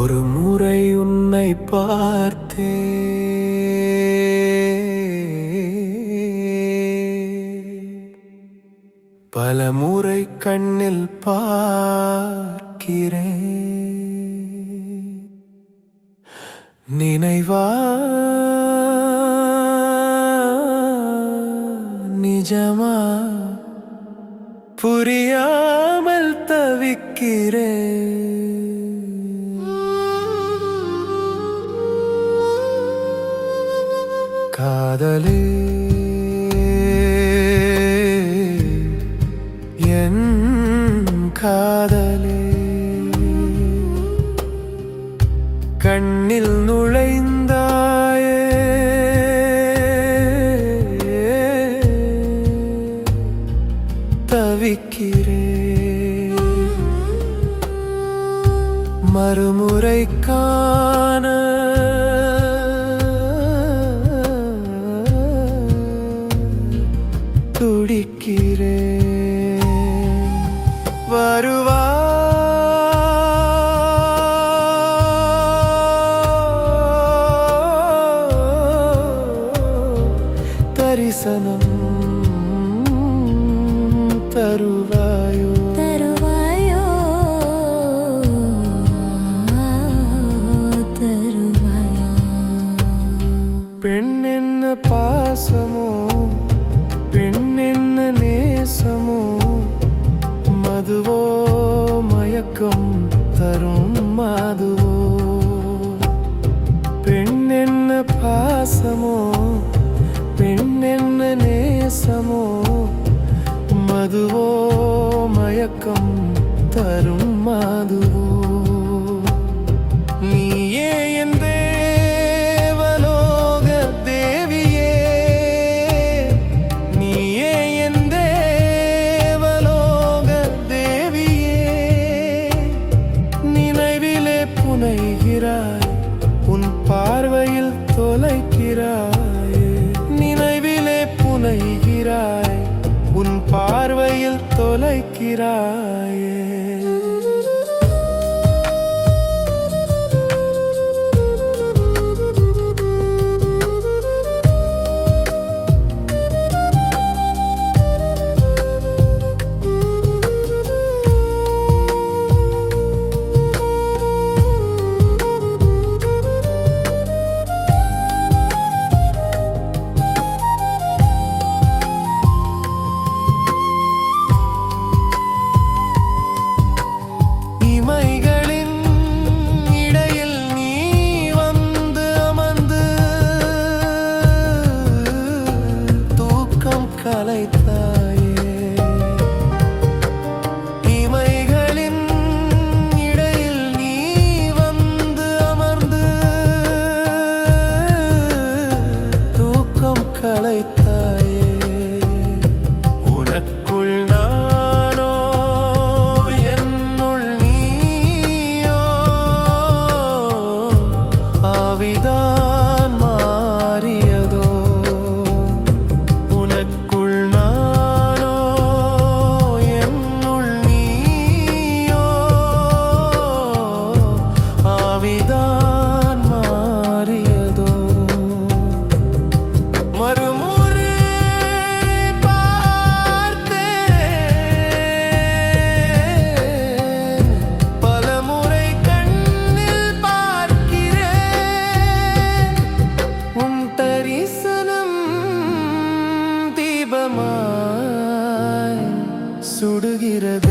ஒரு முறை உன்னை பார்த்தே. பல முறை கண்ணில் பார்க்கிறேன். நினைவா? நிஜமா? புரியாமல் தவிக்கிறேன். கடலே என் காதலே. கண்ணில் நுழைந்தாயே. தவிக்கிறேன் மறுமுறை துடிக்கிறேன் வருவா தரிசனம் தருவா அதுவோ மயக்கம் தரும் மாது তীরা சுடுகிறது.